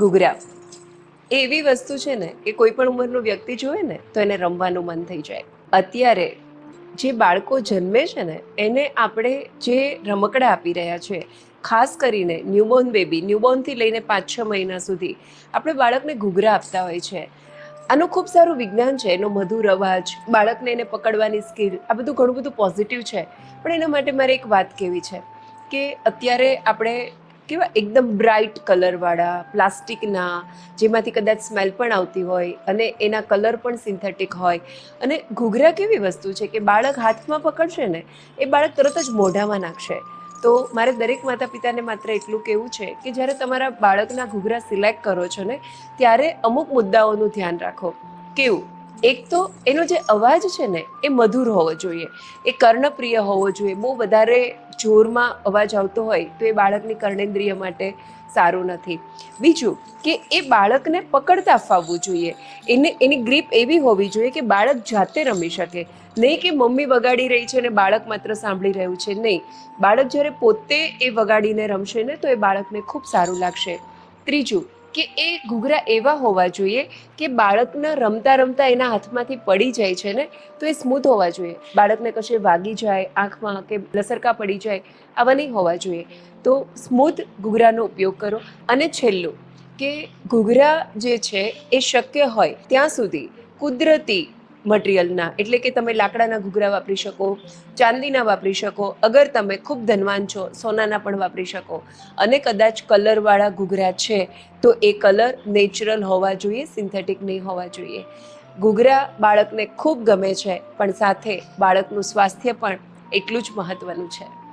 ઘૂઘરા એવી વસ્તુ છે ને કે કોઈ પણ ઉંમરનું વ્યક્તિ જોવે ને, તો એને રમવાનું મન થઈ જાય. અત્યારે જે બાળકો જન્મે છે ને, એને આપણે જે રમકડા આપી રહ્યા છે, ખાસ કરીને ન્યૂબોર્ન બેબી ન્યૂબોર્નથી લઈને પાંચ છ મહિના સુધી, આપણે બાળકને ઘૂઘરા આપતા હોય છે. આનું ખૂબ સારું વિજ્ઞાન છે, એનો મધુર અવાજ, બાળકને એને પકડવાની સ્કિલ આ બધું ઘણું બધું પોઝિટિવ છે. પણ એના માટે મારે એક વાત કહેવી છે, કે અત્યારે આપણે કેવા એકદમ બ્રાઇટ કલરવાળા, પ્લાસ્ટિકના, જેમાંથી કદાચ સ્મેલ પણ આવતી હોય અને એના કલર પણ સિન્થેટિક હોય. અને ઘૂઘરા કેવી વસ્તુ છે કે બાળક હાથમાં પકડશે ને, એ બાળક તરત જ મોઢામાં નાખશે. તો મારે દરેક માતા પિતાને માત્ર એટલું કહેવું છે કે જ્યારે તમારા બાળકના ઘૂઘરા સિલેક્ટ કરો છો ને, ત્યારે અમુક મુદ્દાઓનું ધ્યાન રાખો. કેવું? એક તો એનો જે અવાજ છે ને, એ મધુર હોવો જોઈએ. એ કર્ણપ્રિય હોવો જોઈએ. બહુ વધારે જોરમાં અવાજ આવતો હોય તો એ બાળકની કર્ણેન્દ્રિય માટે સારું નથી. બીજું કે એ બાળકને પકડતા ફાવવું જોઈએ. એને, એની ગ્રીપ એવી હોવી જોઈએ કે બાળક જાતે રમી શકે. નહીં કે મમ્મી વગાડી રહી છે અને બાળક માત્ર સાંભળી રહ્યું છે. નહીં. બાળક જ્યારે પોતે એ વગાડીને રમશે ને, તો એ બાળકને ખૂબ સારું લાગશે. ત્રીજું કે એ ઘૂઘરા એવા હોવા જોઈએ કે બાળકને રમતા રમતા એના હાથમાંથી પડી જાય છે ને, તો એ સ્મૂથ હોવા જોઈએ. બાળકને કશે વાગી જાય, આંખમાં કે લસરકા પડી જાય, આવા નહીં હોવા જોઈએ. તો સ્મૂથ ઘૂઘરાનો ઉપયોગ કરો. અને છેલ્લું, કે ઘૂઘરા જે છે એ શક્ય હોય ત્યાં સુધી કુદરતી મટીરિયલના. એટલે કે તમે લાકડાના ઘૂઘરા વાપરી શકો, ચાંદીના વાપરી શકો, અગર તમે ખૂબ ધનવાન છો, સોનાના પણ વાપરી શકો. અને કદાચ કલરવાળા ઘૂઘરા છે, તો એ કલર નેચરલ હોવા જોઈએ, સિન્થેટિક નહીં હોવા જોઈએ. ઘૂઘરા બાળકને ખૂબ ગમે છે, પણ સાથે બાળકનું સ્વાસ્થ્ય પણ એટલું જ મહત્ત્વનું છે.